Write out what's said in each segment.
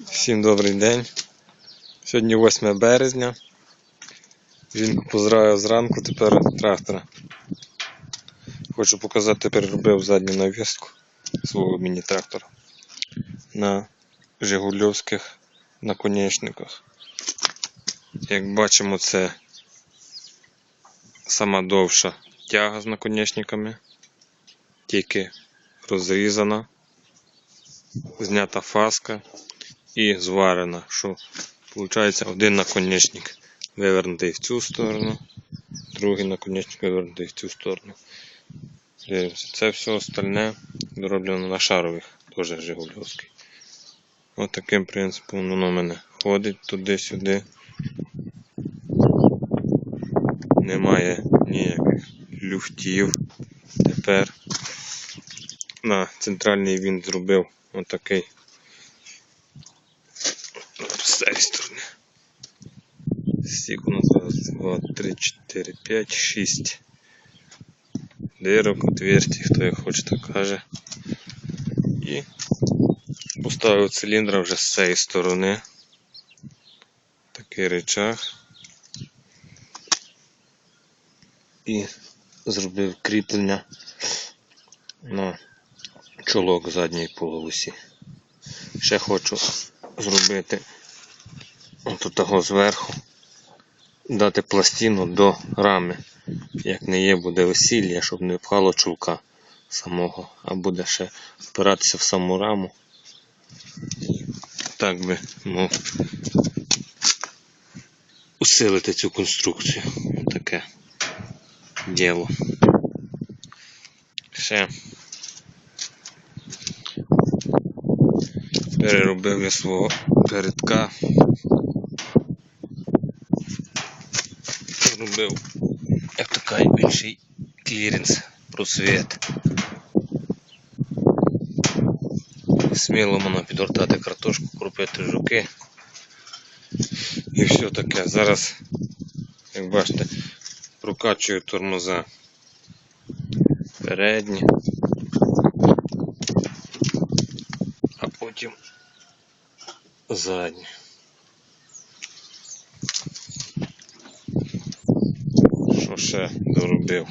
Всім добрий день. Сьогодні 8 березня. Жінку поздравив зранку, тепер трактора. Хочу показати, переробив задню навіску свого міні-трактора на Жигульовських наконечниках. Як бачимо, це сама довша тяга з наконечниками, тільки розрізана, знята фаска і зварена, що виходить один наконечник вивернутий в цю сторону, другий наконечник вивернутий в цю сторону. Дивимося. Це все остальне зроблено на шарових, теж Жигульовський. Ось таким принципом воно в мене ходить туди-сюди. Немає ніяких люфтів. Тепер на центральний він зробив отакий з цієї сторони. Стік у нас раз, два, три, чотири, п'ять, шість дирок, отверстий, хто як хоче, так каже. І поставив циліндра вже з цієї сторони. Такий речах. І зробив кріплення на чолок задньої полосі. Ще хочу зробити от того зверху, дати пластину до рами. Як не є, буде весілля, щоб не впхало чулка самого, а буде ще впиратися в саму раму. Так би, ну, усилити цю конструкцію. Таке діло. Ще переробив я свого передка. Зробив як такий більший кліренс, просвіт. Сміло можна підгортати картошку, крупити жуки. І все таке. Зараз, як бачите, прокачую тормоза передні, а потім задні. Що ще доробив?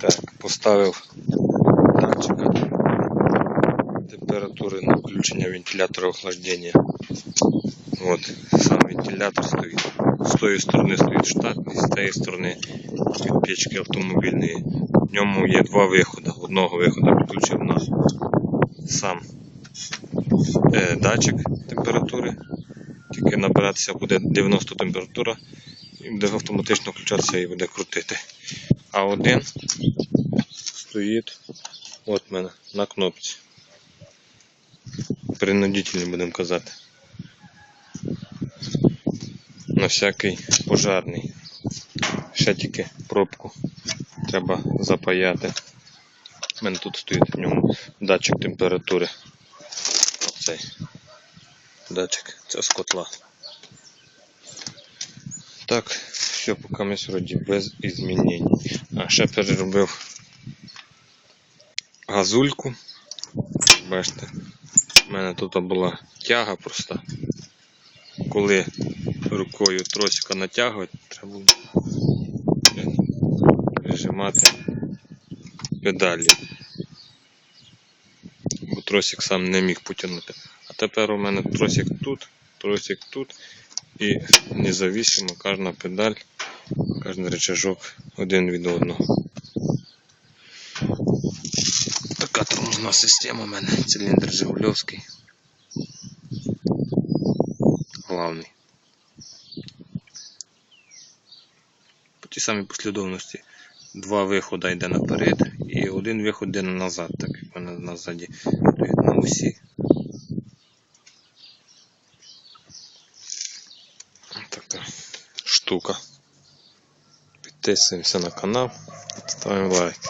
Так, поставив датчика температури на включення вентилятора охлаждення. От, сам вентилятор стоїть. З тої сторони стоїть штатний, з цієї сторони від печки автомобільної. В ньому є два виходи. Одного виходу підключив на сам е, датчик температури. Тільки набиратися буде 90 температура і буде автоматично включатися і буде крутити. А один стоїть от мене на кнопці. Принудительний будемо казати. На всякий пожарний. Ще тільки пробку треба запаяти. У мене тут стоїть в ньому датчик температури. Оцей датчик, це з котла. Так, все, поки ми сьогодні без змінень. А ще переробив газульку. Бачите, в мене тут була тяга просто. Коли рукою тросика натягувати, треба було прижимати педалі. Бо тросик сам не міг потягнути. А тепер у мене тросик тут, тросик тут і независимо кожна педаль, кожен рычажок один від одного. Така тормозна система у мене, циліндр Жигульовський. Главний. По тій самій послідовності два виходи йде наперед і один виход йде назад, так як в мене назаді на усі. Така штука. Підписуємося на канал, ставимо лайк.